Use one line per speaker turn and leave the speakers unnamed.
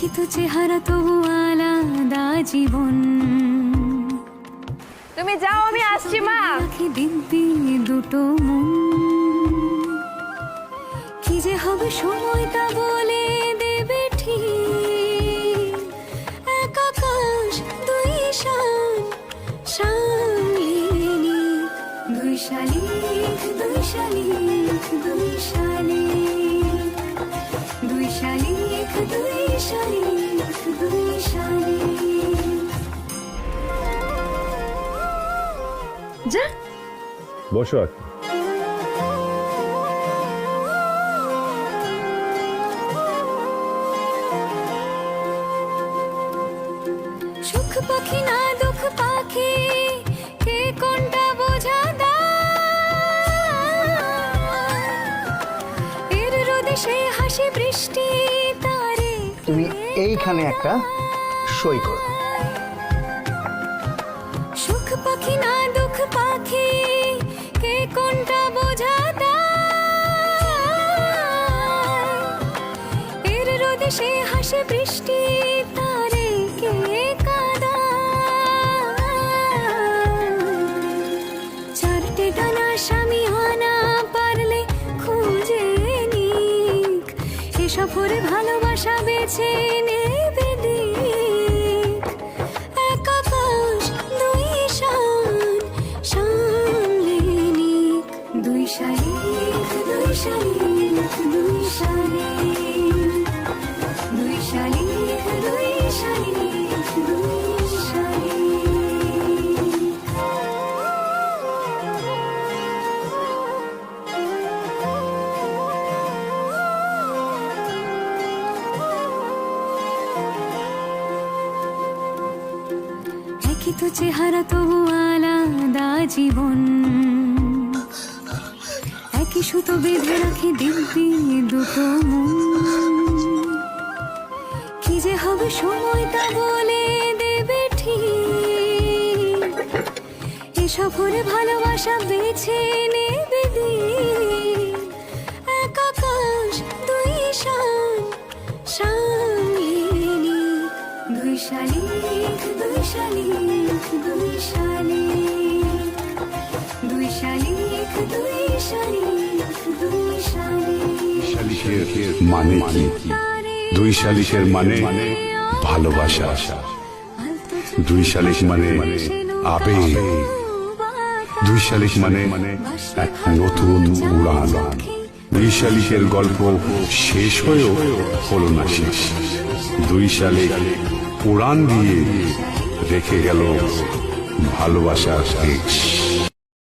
চেহারা তবু আলাদা জীবন।
তুমি যাও আমি আসছি মা।
রাখি দিব্যি দুটো মন। কি যে হবে সময়টা বলে দেবে ঠিক। এক আকাশ দুই শান শালিনী। দুই শালিক দুই শালিক দুই শালিক।
যা।
বসো আর কি।
সুখ পাখি না দুঃখ পাখি কে কোনটা বোঝা এর রোদে সে হাসি বৃষ্টি
এইখানে একটা সই করো।
সুখ পাখি না দুঃখ পাখি, কে কোনটা বোঝা এর রোদে সে হাসে বৃষ্টি এ সফরে ভালোবাসা বেছে নেবে এক দুই শান দুই শালিক দুই দুই দুই তো চেহারা তবু আলাদা জীবন একই সুতো বেঁধে রাখি দিব্যি দুটো কি যে হবে সময়টা বলে দেবে ঠিক এ সফরে ভালোবাসা বেছে নেবে শালিক দুই শালিক দুই শালিক দুই শালিক দুই শালিক দুই শালিক
শালিকের মানে কি? দুই শালিকের মানে ভালোবাসা। দুই শালিক মানে আবেগ। দুই শালিক মানে এক নতুন উড়ান। দুই শালিকের গল্প শেষ হয়েও হলো না শেষ। দুই শালিক উড়ান দিয়ে রেখে গেল ভালোবাসার শেষ